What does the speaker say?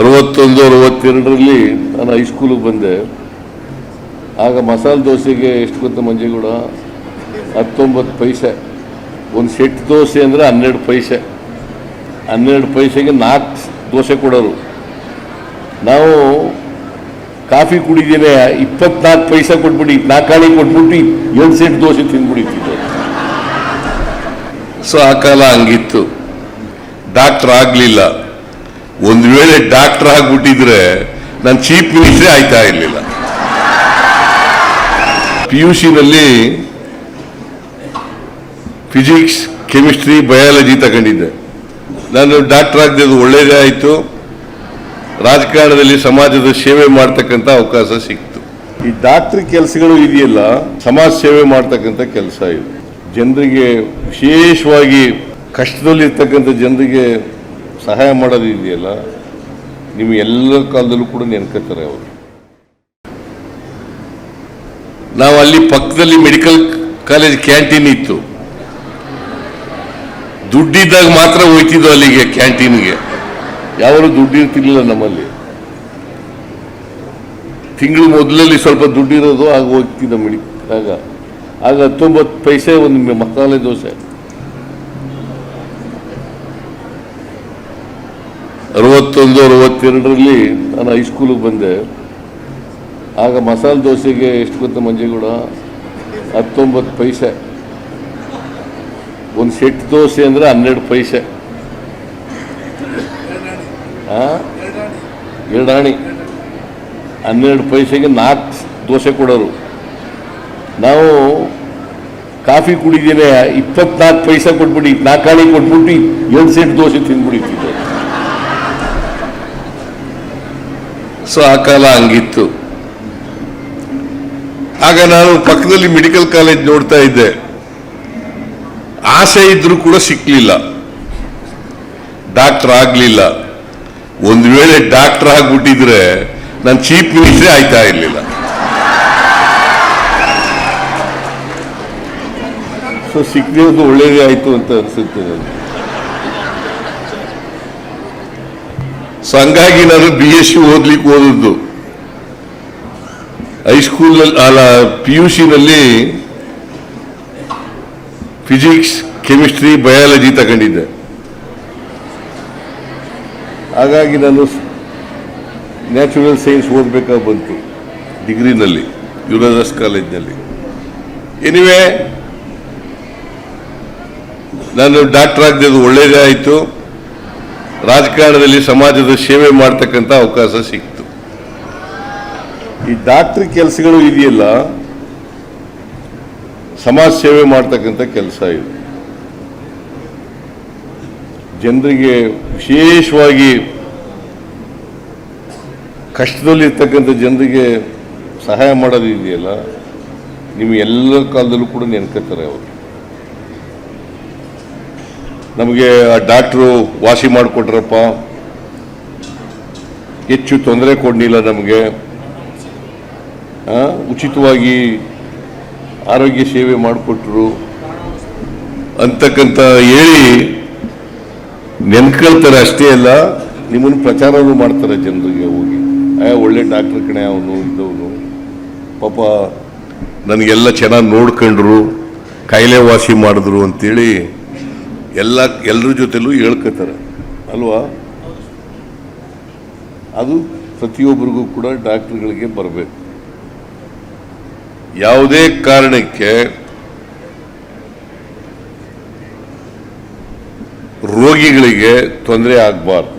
ಅರವತ್ತೊಂದು, ಅರವತ್ತೆರಡರಲ್ಲಿ ನಾನು ಹೈಸ್ಕೂಲಿಗೆ ಬಂದೆ. ಆಗ ಮಸಾಲೆ ದೋಸೆಗೆ ಎಷ್ಟು ಗೊತ್ತ ಮಂಜೇಗೌಡ? ಹತ್ತೊಂಬತ್ತು ಪೈಸೆ. ಒಂದು ಸೆಟ್ ದೋಸೆ ಅಂದರೆ ಹನ್ನೆರಡು ಪೈಸೆ. ಹನ್ನೆರಡು ಪೈಸೆಗೆ ನಾಲ್ಕು ದೋಸೆ ಕೊಡೋರು. ನಾವು ಕಾಫಿ ಕುಡಿದೇನೆ ಇಪ್ಪತ್ನಾಲ್ಕು ಪೈಸೆ ಕೊಟ್ಬಿಡಿ ನಾಲ್ಕಾಳಿ ಕೊಟ್ಬಿಟ್ಟು ಏಳು ಸೆಟ್ ದೋಸೆ ತಿಂದ್ಬಿಡಿತಿದ್ದೆ ಸೊ ಆ ಕಾಲ ಹಂಗಿತ್ತು. ಡಾಕ್ಟ್ರ್ ಆಗಲಿಲ್ಲ. ಒಂದು ವೇಳೆ ಡಾಕ್ಟರ್ ಆಗಿಬಿಟ್ಟಿದ್ರೆ ನಾನು ಚೀಫ್ ಮಿನಿಸ್ಟ್ರೇ ಆಯ್ತಾ ಇರಲಿಲ್ಲ. ಪಿ ಯು ಸಿನಲ್ಲಿ ಫಿಸಿಕ್ಸ್, ಕೆಮಿಸ್ಟ್ರಿ, ಬಯಾಲಜಿ ತಗೊಂಡಿದ್ದೆ. ನಾನು ಡಾಕ್ಟರ್ ಆಗದಿದ್ದು ಒಳ್ಳೆಯದೇ ಆಯಿತು. ರಾಜಕಾರಣದಲ್ಲಿ ಸಮಾಜದ ಸೇವೆ ಮಾಡ್ತಕ್ಕಂಥ ಅವಕಾಶ ಸಿಕ್ತು. ಈ ಡಾಕ್ಟರ್ ಕೆಲಸಗಳು ಇದೆಯಲ್ಲ, ಸಮಾಜ ಸೇವೆ ಮಾಡ್ತಕ್ಕಂಥ ಕೆಲಸ ಇದು. ಜನರಿಗೆ ವಿಶೇಷವಾಗಿ ಕಷ್ಟದಲ್ಲಿರ್ತಕ್ಕಂಥ ಜನರಿಗೆ ಸಹಾಯ ಮಾಡೋದು ಇದೆಯಲ್ಲ ನೀವು ಎಲ್ಲ ಕಾಲದಲ್ಲೂ ಕೂಡ ನೆನ್ಕೋತಾರೆ ಅವರು. ನಾವು ಅಲ್ಲಿ ಪಕ್ಕದಲ್ಲಿ ಮೆಡಿಕಲ್ ಕಾಲೇಜ್ ಕ್ಯಾಂಟೀನ್ ಇತ್ತು. ದುಡ್ಡಿದ್ದಾಗ ಮಾತ್ರ ಹೋಯ್ತಿದ್ದು ಅಲ್ಲಿಗೆ ಕ್ಯಾಂಟೀನ್ಗೆ ಯಾವಾಗ ದುಡ್ಡು ಇರ್ತಿರ್ಲಿಲ್ಲ ನಮ್ಮಲ್ಲಿ. ತಿಂಗಳು ಮೊದಲಲ್ಲಿ ಸ್ವಲ್ಪ ದುಡ್ಡಿರೋದು, ಆಗ ಹೋಗ್ತಿದ್ದ ಮೆಡಿ ಆಗ. ಆಗ ಹತ್ತೊಂಬತ್ತು ಪೈಸೆ ಒಂದು ಮಸಾಲೆ ದೋಸೆ. ಅರವತ್ತೊಂದು, ಅರವತ್ತೆರಡರಲ್ಲಿ ನಾನು ಹೈಸ್ಕೂಲಿಗೆ ಬಂದೆ. ಆಗ ಮಸಾಲೆ ದೋಸೆಗೆ ಎಷ್ಟು ಗೊತ್ತ ಮಂಜೇಗೌಡ? ಹತ್ತೊಂಬತ್ತು ಪೈಸೆ. ಒಂದು ಸೆಟ್ ದೋಸೆ ಅಂದರೆ ಹನ್ನೆರಡು ಪೈಸೆ? ಎರಡಾಣಿ. ಹನ್ನೆರಡು ಪೈಸೆಗೆ ನಾಲ್ಕು ದೋಸೆ ಕೊಡೋರು. ನಾವು ಕಾಫಿ ಕುಡಿದೇನೆ ಇಪ್ಪತ್ನಾಲ್ಕು ಪೈಸೆ ಕೊಟ್ಬಿಟ್ಟು ನಾಲ್ಕಾಣಿ ಕೊಟ್ಬಿಟ್ಟು ಎರಡು ಸೆಟ್ ದೋಸೆ ತಿಂದ್ಬಿಡಿತಿದ್ದೆ ಸೊ ಆ ಕಾಲ ಹಂಗಿತ್ತು. ಆಗ ನಾನು ಪಕ್ಕದಲ್ಲಿ ಮೆಡಿಕಲ್ ಕಾಲೇಜ್ ನೋಡ್ತಾ ಇದ್ದೆ. ಆಸೆ ಇದ್ರೂ ಕೂಡ ಸಿಕ್ಲಿಲ್ಲ. ಡಾಕ್ಟರ್ ಆಗ್ಲಿಲ್ಲ. ಒಂದು ವೇಳೆ ಡಾಕ್ಟರ್ ಆಗ್ಬಿಟ್ಟಿದ್ರೆ ನಾನು ಚೀಫ್ ಮಿನಿಸ್ಟ್ರೇ ಆಯ್ತಾ ಇರಲಿಲ್ಲ. ಸೊ ಸಿಕ್ಕಿರೋದು ಒಳ್ಳೇದೇ ಆಯ್ತು ಅಂತ ಅನ್ಸುತ್ತೆ ನನಗೆ ಸೊ ಹಂಗಾಗಿ ನಾನು ಬಿ ಎಸ್ ಸಿ ಓದ್ಲಿಕ್ಕೆ ಓದಿದ್ದು ಹೈಸ್ಕೂಲ್ನಲ್ಲಿ ಅಲ್ಲ ಪಿ ಯು ಸಿನಲ್ಲಿ ಫಿಸಿಕ್ಸ್ ಕೆಮಿಸ್ಟ್ರಿ ಬಯಾಲಜಿ ತಗೊಂಡಿದ್ದೆ. ಹಾಗಾಗಿ ನಾನು ನ್ಯಾಚುರಲ್ ಸೈನ್ಸ್ ಓದಬೇಕಾಗಿ ಬಂತು, ಡಿಗ್ರಿನಲ್ಲಿ ಯುನಿವರ್ಸ್ ಕಾಲೇಜ್ನಲ್ಲಿ ಎನಿವೆ ನಾನು ಡಾಕ್ಟರ್ ಆಗದೆ ಒಳ್ಳೆಯದೇ ಆಯಿತು. ರಾಜಕಾರಣದಲ್ಲಿ ಸಮಾಜದ ಸೇವೆ ಮಾಡ್ತಕ್ಕಂಥ ಅವಕಾಶ ಸಿಕ್ತು. ಈ ಡಾಕ್ಟ್ರಿ ಕೆಲಸಗಳು ಇದೆಯಲ್ಲ, ಸಮಾಜ ಸೇವೆ ಮಾಡ್ತಕ್ಕಂಥ ಕೆಲಸ ಇದು. ಜನರಿಗೆ ವಿಶೇಷವಾಗಿ ಕಷ್ಟದಲ್ಲಿರ್ತಕ್ಕಂಥ ಜನರಿಗೆ ಸಹಾಯ ಮಾಡೋದು ಇದೆಯಲ್ಲ ನೀವು ಎಲ್ಲ ಕಾಲದಲ್ಲೂ ಕೂಡ ನೆನ್ಕೋತಾರೆ ಅವರು. ನಮಗೆ ಆ ಡಾಕ್ಟ್ರು ವಾಸಿ ಮಾಡಿಕೊಟ್ರಪ್ಪ. ಹೆಚ್ಚು ತೊಂದರೆ ಕೊಡಲಿಲ್ಲ ನಮಗೆ. ಉಚಿತವಾಗಿ ಆರೋಗ್ಯ ಸೇವೆ ಮಾಡಿಕೊಟ್ರು. ಅಂತಕ್ಕಂಥ ಹೇಳಿ ನೆನ್ಕೊಳ್ತಾರೆ ಅಷ್ಟೇ ಅಲ್ಲ, ನಿಮ್ಮನ್ನು ಪ್ರಚಾರನೂ ಮಾಡ್ತಾರೆ ಜನರಿಗೆ ಹೋಗಿ. ಆ, ಒಳ್ಳೆ ಡಾಕ್ಟರ್ ಕಣೆ ಅವನು, ಇದ್ದವನು. ಪಾಪ ನನಗೆಲ್ಲ ಚೆನ್ನಾಗಿ ನೋಡ್ಕೊಂಡ್ರು, ಕಾಯಿಲೆ ವಾಸಿ ಮಾಡಿದ್ರು ಅಂತೇಳಿ ಎಲ್ಲ ಎಲ್ಲರ ಜೊತೆಲೂ ಹೇಳ್ಕೊತಾರೆ ಅಲ್ವಾ? ಅದು ಪ್ರತಿಯೊಬ್ಬರಿಗೂ ಕೂಡ ಡಾಕ್ಟರ್ಗಳಿಗೆ ಬರಬೇಕು. ಯಾವುದೇ ಕಾರಣಕ್ಕೆ ರೋಗಿಗಳಿಗೆ ತೊಂದರೆ ಆಗಬಾರ್ದು.